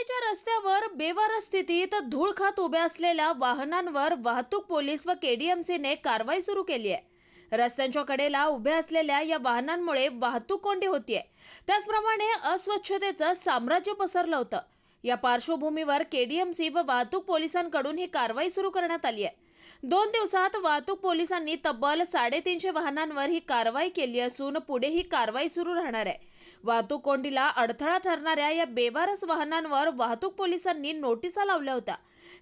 कल्याणच्या रस्त्यावर बेवार स्थितीत धूळ खात उभ्या असलेल्या वाहनांवर वाहतूक पोलीस व केडीएमसीने कारवाई सुरू केली आहे. रस्त्यांच्या कडेला उभ्या असलेल्या या वाहनांमुळे वाहतूक कोंडी होतीये. त्याचप्रमाणे अस्वच्छतेचं साम्राज्य पसरलं होतं. या पार्श्वभूमीवर केडीएमसी व वाहतूक पोलिसांकडून ही कारवाई सुरू करण्यात आली आहे. दोन दिवसात वाहतूक पोलिसांनी तब्बल साडेतीनशे वाहनांवर ही कारवाई केली असून पुढे ही कारवाई सुरू राहणार आहे. वाहतूक कोंडीला अडथळा ठरणाऱ्या या बेवारस वाहनांवर वाहतूक पोलिसांनी नोटिसा लावल्या होत्या.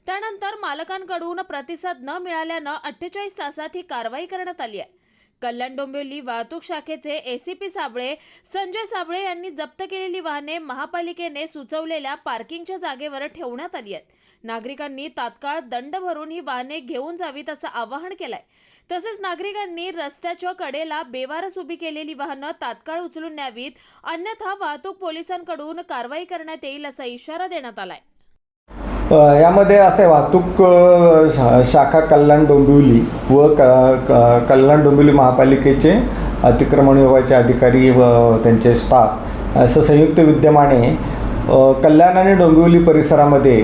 त्यानंतर मालकांकडून प्रतिसाद न मिळाल्यानं अठ्ठेचाळीस तासात ही कारवाई करण्यात आली आहे. कल्याण डोंबिवली वाहतूक शाखेचे एसीपी साबळे संजय साबळे यांनी जप्त केलेली वाहने महापालिकेने सुचवलेल्या पार्किंगच्या जागेवर ठेवण्यात आली आहेत. नागरिकांनी तात्काळ दंड भरून ही वाहने घेऊन जावीत असं आवाहन केलंय. तसेच नागरिकांनी रस्त्याच्या कडेला बेवारस उभी केलेली वाहनं तात्काळ उचलून न्यावीत अन्यथा वाहतूक पोलिसांकडून कारवाई करण्यात येईल असा इशारा देण्यात आलाय. यामध्ये असे वाहतूक शा- शाखा कल्याण डोंबिवली व क क- कल्याण डोंबिवली महापालिकेचे अतिक्रमण विभागाचे अधिकारी व त्यांचे स्टाफ असं संयुक्त विद्यमाने कल्याण आणि डोंबिवली परिसरामध्ये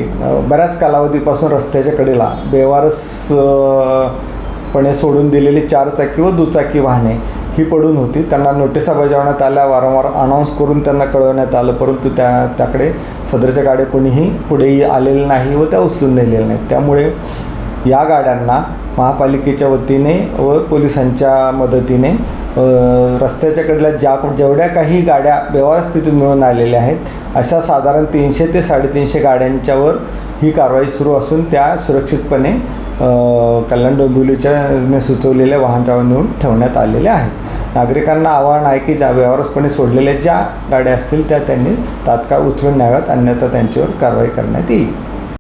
बऱ्याच कालावधीपासून रस्त्याच्या कडेला बेवारसपणे सोडून दिलेली चारचाकी व दुचाकी वाहने ही पडून होती. त्यांना नोटिसा बजावण्यात आल्या वारंवार अनाऊन्स करून त्यांना कळवण्यात आलं परंतु त्या त्याकडे सदरच्या गाड्या कोणीही पुढेही आलेले नाही व त्या उचलून नेलेल्या नाहीत. त्यामुळे या गाड्यांना महापालिकेच्या वतीने व पोलिसांच्या मदतीने रस्त्याच्याकडल्या रस्त्याच्या कडेला ज्या जेवढ्या काही गाड्या व्यवहार स्थितीत मिळून आलेल्या आहेत अशा साधारण तीनशे ते साडेतीनशे गाड्यांच्यावर ही कारवाई सुरू असून त्या सुरक्षितपणे कल्याण डोंबिवलीच्याने सुचवलेल्या वाहनतळावर नेऊन ठेवण्यात आलेल्या आहेत. नागरिकांना आवाहन आहे की ज्या व्यवहारपणे सोडलेल्या ज्या गाड्या असतील त्या त्यांनी तात्काळ उचलून न्याव्यात अन्यथा त्यांच्यावर कारवाई करण्यात येईल.